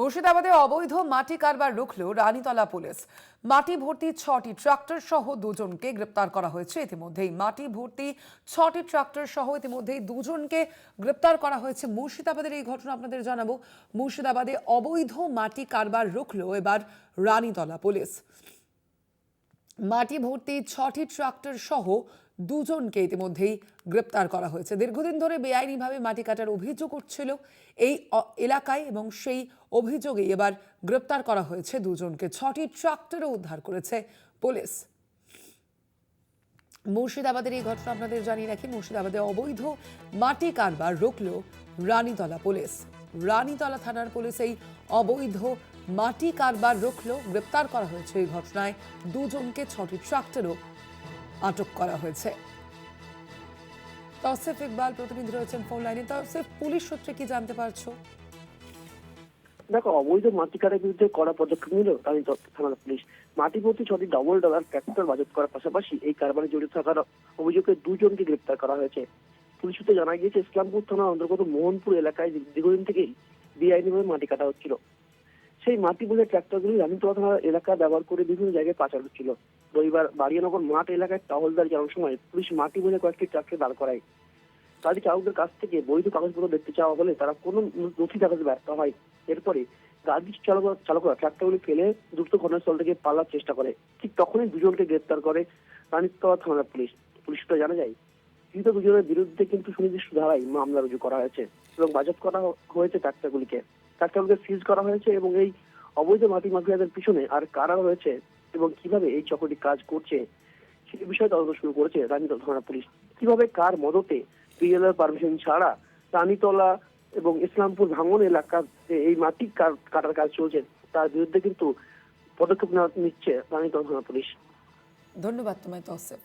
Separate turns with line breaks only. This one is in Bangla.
মুর্শিদাবাদে অবৈধ মাটি কারবার রুখল রানীতলা পুলিশ। মাটি ভর্তি ছটি ট্রাক্টর সহ দুজনকে গ্রেপ্তার করা হয়েছে। ইতিমধ্যেই মাটি ভর্তি ছটি ট্রাক্টর সহ ইতিমধ্যেই দুজনকে গ্রেপ্তার করা হয়েছে। মুর্শিদাবাদের এই ঘটনা আপনাদের জানাব। মুর্শিদাবাদে অবৈধ মাটি কারবার রুখল এবার রানীতলা পুলিশ। মাটি ভর্তি ছটি ট্রাক্টর সহ দুজনকে ইতিমধ্যেই গ্রেপ্তার করা হয়েছে। দীর্ঘদিন ধরে বেআইনিভাবে মাটি কাটার অভিযোগ উঠছিল। এই এলাকায় এবং সেই অভিযোগে এবার গ্রেপ্তার করা হয়েছে দুজনকে। ছটি ট্রাক্টরও উদ্ধার করেছে পুলিশ। মুর্শিদাবাদের এই ঘটনা আপনাদের জানিয়ে রাখি। মুর্শিদাবাদে অবৈধ মাটি কারবার রুখল রানীতলা পুলিশ। রানীতলা থানার পুলিশ এই অবৈধ মাটি কারবার রুখল, গ্রেপ্তার করা হয়েছে এই ঘটনায়। দুজনকে ছটি ট্রাক্টরও আটক করা হয়েছে। তসেফ ইকবাল প্রতিনিধি রয়েছেন ফোন লাইনে। তসেফ, পুলিশ সূত্রে কি জানতে পারছ?
দেখো, অবৈধ মাটি কাটার বিরুদ্ধে কড়া পদক্ষেপ নিল রানী থানার পুলিশ। মাটি ভর্তি ছটি ডবল ডলার ট্র্যাক্টর বাজেট করার পাশাপাশি এই কারবারে জড়িত থাকার অভিযোগে দুজনকে গ্রেপ্তার করা হয়েছে। পুলিশ সূত্রে জানা গিয়েছে, ইসলামপুর থানার অন্তর্গত মোহনপুর এলাকায় দীর্ঘদিন থেকেই বেআইনিভাবে মাটি কাটা হচ্ছিল। সেই মাটি বোঝা ট্র্যাক্টরগুলি রানীতলা এলাকা ব্যবহার করে বিভিন্ন জায়গায় পাচার হচ্ছিল। রবিবার বাড়িয়ানগর মাঠ এলাকায় টহলদার যাওয়ার সময় পুলিশ মাটি বোঝা কয়েকটি ট্রাক্টর দাঁড় করায়। গাড়ি চালকদের কাছ থেকে বৈধ কাগজপত্র দেখতে চাওয়া হলে তারা কোনো নথি দেখাতে ব্যর্থ হয়। এরপরে গাড়ি চালক চালকরা ট্রাক্টরগুলি ফেলে দ্রুত ঘটনাস্থল থেকে পালার চেষ্টা করে। ঠিক তখনই দুজনকে গ্রেপ্তার করে রানীতলা থানার পুলিশ। পুলিশ সূত্রে জানা যায় ধৃত দুজনের বিরুদ্ধে কিন্তু সুনির্দিষ্ট ধারায় মামলা রুজু করা হয়েছে এবং বাজেট করা হয়েছে ট্রাক্টরগুলিকে ট্রাক্টরগুলিকে সিজ করা হয়েছে এবং এই অবৈধ মাটি মাফিয়াদের পিছনে আর কারা রয়েছে এবং কীভাবে এই চক্রটি কাজ করছে সেই বিষয়ে তদন্ত শুরু করেছে রানীতলা থানা পুলিশ। কীভাবে কার মদতে বিএলআর পারমিশন ছাড়া রানীতলা এবং ইসলামপুর ভাঙন এলাকাতে এই মাটি কাটার কাজ চলছে, তার বিরুদ্ধে কিন্তু পদক্ষেপ নেওয়া নিচ্ছে রানীতলা থানা পুলিশ।
ধন্যবাদ তোমায়, তসেফ।